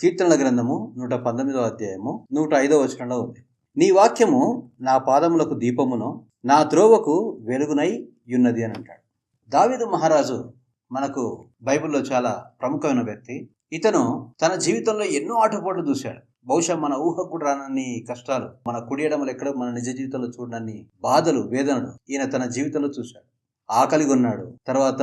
కీర్తనల గ్రంథము నూట పంతొమ్మిదో అధ్యాయము నూట ఐదో వచనంలో ఉంది. నీ వాక్యము నా పాదములకు దీపమును నా త్రోవకు వెలుగునై ఉన్నది అని అంటాడు. దావిదు మహారాజు మనకు బైబిల్లో చాలా ప్రముఖమైన వ్యక్తి. ఇతను తన జీవితంలో ఎన్నో ఆటపోట్లు చూశాడు. బహుశా మన ఊహకు రానన్ని కష్టాలు మన కుడియడములు ఎక్కడ మన నిజ జీవితంలో చూడనన్ని బాధలు వేదనలు ఈయన తన జీవితంలో చూశాడు. ఆకలిగా ఉన్నాడు తర్వాత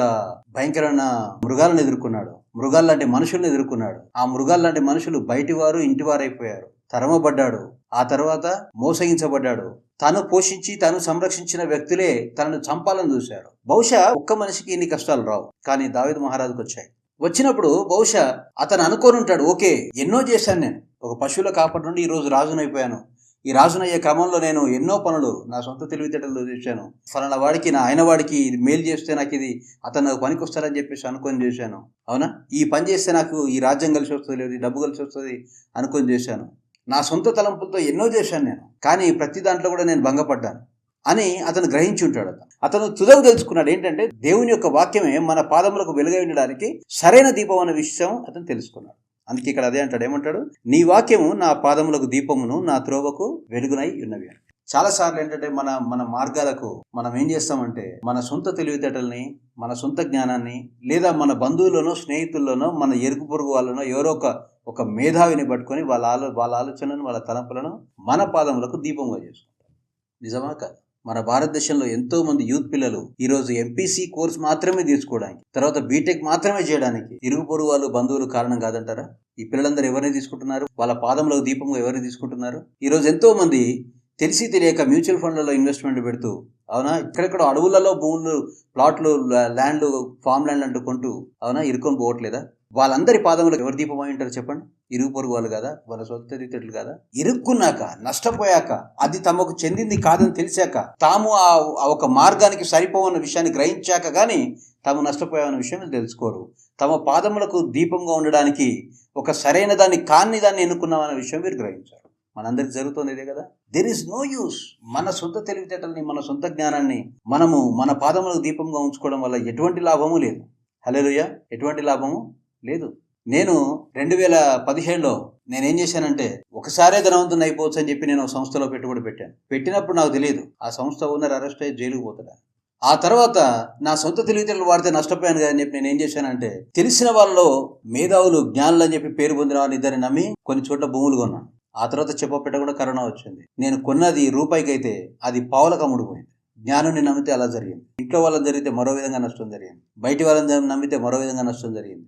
భయంకరమైన మృగాలను ఎదుర్కొన్నాడు. మృగాలు లాంటి మనుషులను ఎదుర్కొన్నాడు. ఆ మృగాలు లాంటి మనుషులు బయటివారు ఇంటి వారైపోయారు తరమబడ్డాడు. ఆ తర్వాత మోసగించబడ్డాడు. తను పోషించి తను సంరక్షించిన వ్యక్తులే తనను చంపాలని చూశారు. బహుశా ఒక్క మనిషికి ఇన్ని కష్టాలు రావు. కానీ దావిద్ మహారాజుకు వచ్చాయి. వచ్చినప్పుడు బహుశా అతను అనుకోని ఉంటాడు ఓకే ఎన్నో చేశాను నేను. ఒక పశువుల కాపటి నుండి ఈరోజు రాజునైపోయాను. ఈ రాజునయ్యే క్రమంలో నేను ఎన్నో పనులు నా సొంత తెలివితేటలు చేశాను. ఫలానా వాడికి నా ఆయన వాడికి ఇది మేలు చేస్తే నాకు ఇది అతను నాకు పనికి వస్తారని చెప్పేసి అనుకొని చేశాను. అవునా? ఈ పని చేస్తే నాకు ఈ రాజ్యం కలిసి వస్తుంది లేదు డబ్బు కలిసి వస్తుంది అనుకొని చేశాను. నా సొంత తలంపులతో ఎన్నో చేశాను నేను. కానీ ప్రతి దాంట్లో కూడా నేను భంగపడ్డాను అని అతను గ్రహించి ఉంటాడు అతను అతను తుదవు తెలుసుకున్నాడు. ఏంటంటే దేవుని యొక్క వాక్యమే మన పాదములకు వెలుగై ఉండడానికి సరైన దీపం అనే విషయం అతను తెలుసుకున్నాడు. అందుకే ఇక్కడ అదే అంటాడు. ఏమంటాడు? నీ వాక్యము నా పాదములకు దీపమును నా త్రోవకు వెలుగునై ఉన్నవి చాలా సార్లు ఏంటంటే మన మన మార్గాలకు మనం ఏం చేస్తామంటే మన సొంత తెలివితేటల్ని మన సొంత జ్ఞానాన్ని లేదా మన బంధువులను స్నేహితుల్లోనో మన ఎరుగు పొరుగు వాళ్ళనో ఎవరో ఒక ఒక మేధావిని పట్టుకొని వాళ్ళ ఆలో వాళ్ళ ఆలోచనను వాళ్ళ తలంపులను మన పాదములకు దీపంగా చేసుకుంటాం. నిజమా కాదు? మన భారతదేశంలో ఎంతో మంది యూత్ పిల్లలు ఈరోజు ఎంపీసీ కోర్స్ మాత్రమే తీసుకోవడానికి తర్వాత బీటెక్ మాత్రమే చేయడానికి ఇరుగు పొరుగు వాళ్ళు బంధువులు కారణం కాదంటారా? ఈ పిల్లలందరూ ఎవరిని తీసుకుంటున్నారు? వాళ్ళ పాదంలో దీపంగా ఎవరిని తీసుకుంటున్నారు? ఈరోజు ఎంతో మంది తెలిసి తెలియక మ్యూచువల్ ఫండ్లలో ఇన్వెస్ట్మెంట్ పెడుతూ అవునా? ఇక్కడెక్కడ అడవులలో భూములు ప్లాట్లు ల్యాండ్లు ఫామ్ ల్యాండ్ అంటూ కొంటూ అవునా? ఇరుకొని పోవట్లేదా? వాళ్ళందరి పాదములు ఎవరు దీపమై ఉంటారు చెప్పండి? ఇరుగు పొరుగు వాళ్ళు కదా? వాళ్ళ సొంత తెలివితేటలు కదా? ఇరుక్కున్నాక నష్టపోయాక అది తమకు చెందింది కాదని తెలిసాక తాము ఆ ఒక మార్గానికి సరిపోవన్న విషయాన్ని గ్రహించాక కానీ తాము నష్టపోయామన్న విషయం తెలుసుకోరు. తమ పాదములకు దీపంగా ఉండడానికి ఒక సరైన దాన్ని కాని దాన్ని ఎన్నుకున్నామన్న విషయం మీరు గ్రహించారు. మనందరికి జరుగుతుంది ఇదే కదా? దెర్ ఇస్ నో యూస్ మన సొంత తెలివితేటల్ని మన సొంత జ్ఞానాన్ని మనము మన పాదములకు దీపంగా ఉంచుకోవడం వల్ల ఎటువంటి లాభము లేదు. హలో ఎటువంటి లాభము? లేదు. నేను రెండు వేల పదిహేడులో నేనేం చేశానంటే ఒకసారే ధనవంతుని అయిపోవచ్చు అని చెప్పి నేను ఒక సంస్థలో పెట్టుబడి పెట్టాను. పెట్టినప్పుడు నాకు తెలియదు ఆ సంస్థ ఓనర్ అరెస్ట్ అయ్యి జైలుకు పోతాడు? ఆ తర్వాత నా సొంత తెలివితేటలు వాడితే నష్టపోయాను కదా అని చెప్పి నేను ఏం చేశానంటే తెలిసిన వాళ్ళలో మేధావులు జ్ఞానులు అని చెప్పి పేరు పొందిన వాళ్ళని ఇద్దరిని నమ్మి కొన్ని చోట్ల భూములు కొన్నాను. ఆ తర్వాత చెప్పపెట్ట కూడా కరోనా వచ్చింది. నేను కొన్నది రూపాయికి అయితే అది పావులకు అమ్ముడుపోయింది జ్ఞానుని నమ్మితే అలా జరిగింది. ఇంట్లో వాళ్ళని జరిగితే మరో విధంగా నష్టం జరిగింది. బయటి వాళ్ళని నమ్మితే మరో విధంగా నష్టం జరిగింది.